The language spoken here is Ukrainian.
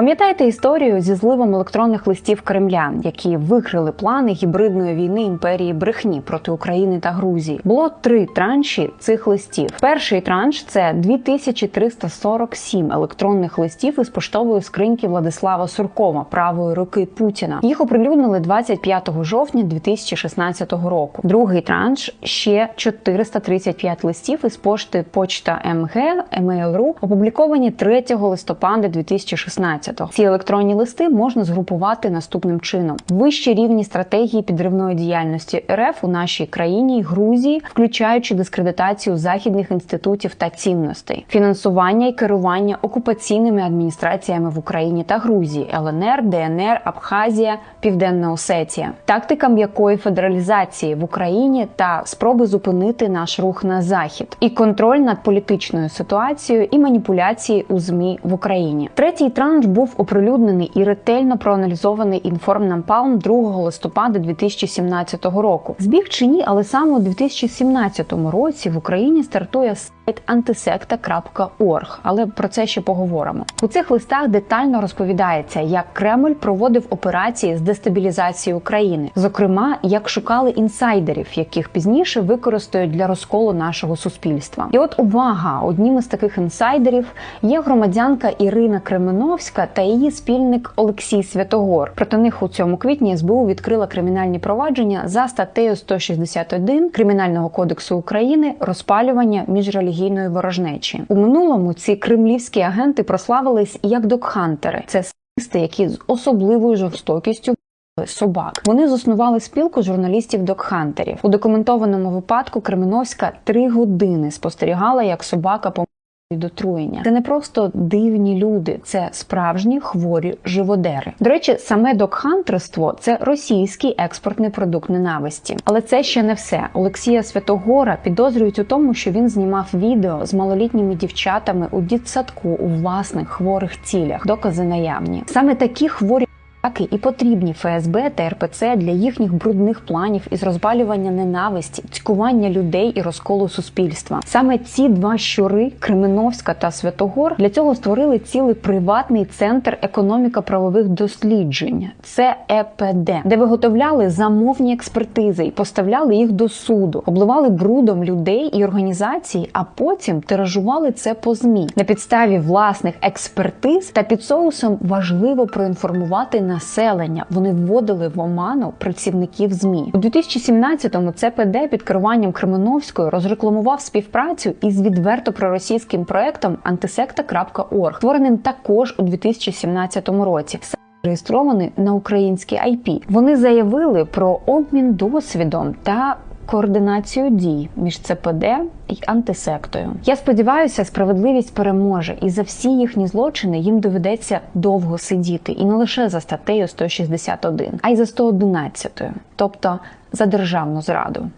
Пам'ятаєте історію зі зливом електронних листів Кремля, які викрили плани гібридної війни імперії брехні проти України та Грузії? Було три транші цих листів. Перший транш це 2347 електронних листів із поштової скриньки Владислава Суркова, правої руки Путіна. Їх оприлюднили 25 жовтня 2016 року. Другий транш ще 435 листів із пошти Почта МГ Mail.ru, опубліковані 3 листопада 2016 ці електронні листи можна згрупувати наступним чином: вищі рівні стратегії підривної діяльності РФ у нашій країні Грузії, включаючи дискредитацію західних інститутів та цінностей, фінансування і керування окупаційними адміністраціями в Україні та Грузії, ЛНР, ДНР, Абхазія, Південна Осетія, тактика м'якої федералізації в Україні та спроби зупинити наш рух на захід, і контроль над політичною ситуацією і маніпуляції у змі в Україні. Третій транш був оприлюднений і ретельно проаналізований інформнампалм 2 листопада 2017 року. Збіг чи ні, але саме у 2017 році в Україні стартує сайт antisecta.org, але про це ще поговоримо. У цих листах детально розповідається, як Кремль проводив операції з дестабілізації України, зокрема, як шукали інсайдерів, яких пізніше використають для розколу нашого суспільства. І от увага, одним із таких інсайдерів є громадянка Ірина Кременовська та її спільник Олексій Святогор. Проти них у цьому квітні СБУ відкрила кримінальні провадження за статтею 161 Кримінального кодексу України розпалювання міжрелігійної ворожнечі. У минулому ці кремлівські агенти прославились як докхантери. Це садисти, які з особливою жорстокістю Собак вони заснували спілку журналістів докхантерів у документованому випадку. Кременовська три години спостерігала, як собака помирає від отруєння. Це не просто дивні люди, це справжні хворі живодери. До речі, саме докхантерство це російський експортний продукт ненависті. Але це ще не все. Олексія Святогора підозрюють у тому, що він знімав відео з малолітніми дівчатами у дітсадку у власних хворих цілях. Докази наявні. Саме такі хворі. Атаки і потрібні ФСБ та РПЦ для їхніх брудних планів із розбалювання ненависті, цькування людей і розколу суспільства. Саме ці два щури, Кременовська та Святогор, для цього створили цілий приватний центр економіка правових досліджень. Це ЕПД, де виготовляли замовні експертизи і поставляли їх до суду, обливали брудом людей і організації, а потім тиражували це по змі на підставі власних експертиз та під соусом важливо проінформувати населення. Вони вводили в оману працівників змі у 2017-му ЦПД під керуванням Кременовської розрекламував співпрацю із відверто проросійським проектом антисекта.орг, створеним також у 2017 році. Реєстрований на українській IP. Вони заявили про обмін досвідом та координацію дій між ЦПД і антисектою. Я сподіваюся, справедливість переможе, і за всі їхні злочини їм доведеться довго сидіти, і не лише за статтею 161, а й за 111, тобто за державну зраду.